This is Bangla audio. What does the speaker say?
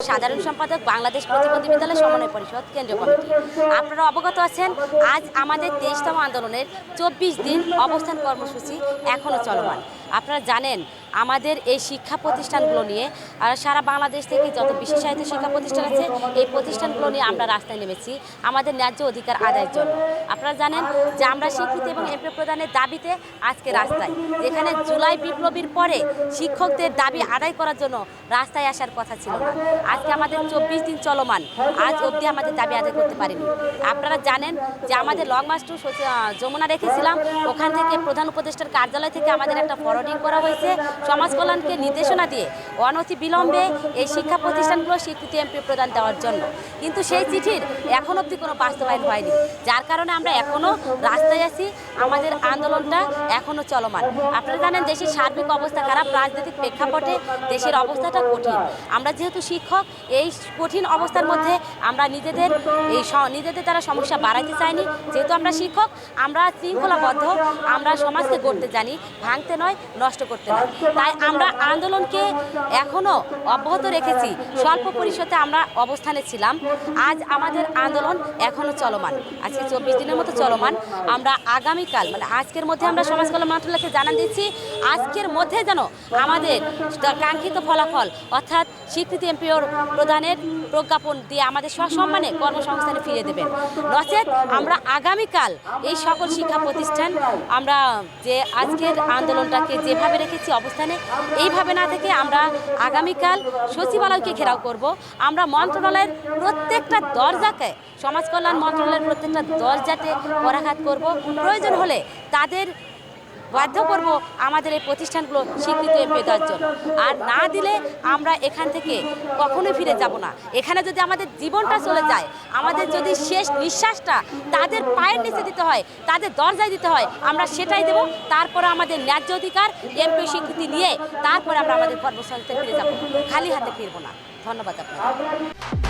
সাধারণ সম্পাদক, বাংলাদেশ প্রতিবন্ধী বিদ্যালয় সমন্বয় পরিষদ কেন্দ্রীয় কমিটি। আপনারা অবগত আছেন, আজ আমাদের তেইশতম আন্দোলনের চব্বিশ দিন অবস্থান কর্মসূচি এখনও চলমান। আপনারা জানেন আমাদের এই শিক্ষা প্রতিষ্ঠানগুলো নিয়ে, আর সারা বাংলাদেশ থেকে যত বিশেষায়িত শিক্ষা প্রতিষ্ঠান আছে, এই প্রতিষ্ঠানগুলো নিয়ে আমরা রাস্তায় নেমেছি আমাদের ন্যায্য অধিকার আদায়ের জন্য। আপনারা জানেন যে আমরা স্বীকৃতি এবং এমপি প্রদানের দাবিতে আজকে রাস্তায়, যেখানে জুলাই বিপ্লবীর পরে শিক্ষকদের দাবি আদায় করার জন্য রাস্তায় আসার কথা ছিল না। আজকে আমাদের চব্বিশ দিন চলমান, আজ অবধি আমাদের দাবি আদায় করতে পারিনি। আপনারা জানেন যে আমাদের লং মার্চ টু যমুনা রেখেছিলাম, ওখান থেকে প্রধান উপদেষ্টার কার্যালয় থেকে আমাদের একটা ফরওয়ার্ডিং করা হয়েছে। সমাজ কল্যাণকে নির্দেশনা দিয়ে অনতি বিলম্বে এই শিক্ষা প্রতিষ্ঠানগুলো স্বীকৃতি এমপি প্রদান দেওয়ার জন্য। কিন্তু সেই চিঠির এখন অবধি কোনো বাস্তবায়ন হয়নি। যার কারণে আমরা এখনও রাস্তায় আছি, আমাদের আন্দোলনটা এখনও চলমান। আপনারা জানেন দেশের সার্বিক অবস্থা খারাপ, রাজনৈতিক প্রেক্ষাপটে দেশের অবস্থাটা কঠিন। আমরা যেহেতু শিক্ষক, এই কঠিন অবস্থার মধ্যে আমরা নিজেদের, এই নিজেদের দ্বারা সমস্যা বাড়াইতে চাইনি। যেহেতু আমরা শিক্ষক, আমরা শৃঙ্খলাবদ্ধ, আমরা সমাজকে গড়তে জানি, ভাঙতে নয়, নষ্ট করতে নয়। তাই আমরা আন্দোলনকে এখনও অব্যাহত রেখেছি। স্বল্প পরিসরে আমরা অবস্থানে ছিলাম। আজ আমাদের আন্দোলন এখনও চলমান। আজকে চব্বিশ দিনের মতো চলমান। আমরা আগামীকাল মানে আজকের মধ্যে আমরা সমাজ কল্যাণ মন্ত্রণালয়কে জানান দিচ্ছি, আজকের মধ্যে যেন আমাদের কাঙ্ক্ষিত ফলাফল, অর্থাৎ স্বীকৃতি এমপিওর প্রদানের প্রজ্ঞাপন দিয়ে আমাদের সসম্মানে কর্মসংস্থানে ফিরে দেবেন। নচেত আমরা আগামীকাল এই সকল শিক্ষা প্রতিষ্ঠান, আমরা যে আজকের আন্দোলনটাকে যেভাবে রেখেছি অবস্থানে এইভাবে না থেকে আমরা আগামীকাল সচিবালয়কে ঘেরাও করব। আমরা মন্ত্রণালয়ের প্রত্যেকটা দরজাকে, সমাজ কল্যাণ মন্ত্রণালয়ের প্রত্যেকটা দরজাতে করাঘাত করব। প্রয়োজন হলে তাদের বাধ্য করব আমাদের এই প্রতিষ্ঠানগুলো স্বীকৃত দেওয়ার জন্য। আর না দিলে আমরা এখান থেকে কখনোই ফিরে যাব না। এখানে যদি আমাদের জীবনটা চলে যায়, আমাদের যদি শেষ নিঃশ্বাসটা তাদের পায়ের নিচে দিতে হয়, তাদের দরজায় দিতে হয়, আমরা সেটাই দেব। তারপরে আমাদের ন্যায্য অধিকার, এমপি স্বীকৃতি নিয়ে তারপরে আমরা আমাদের কর্মসংস্থানে ফিরে যাব। খালি হাতে ফিরবো না। ধন্যবাদ আপনাকে।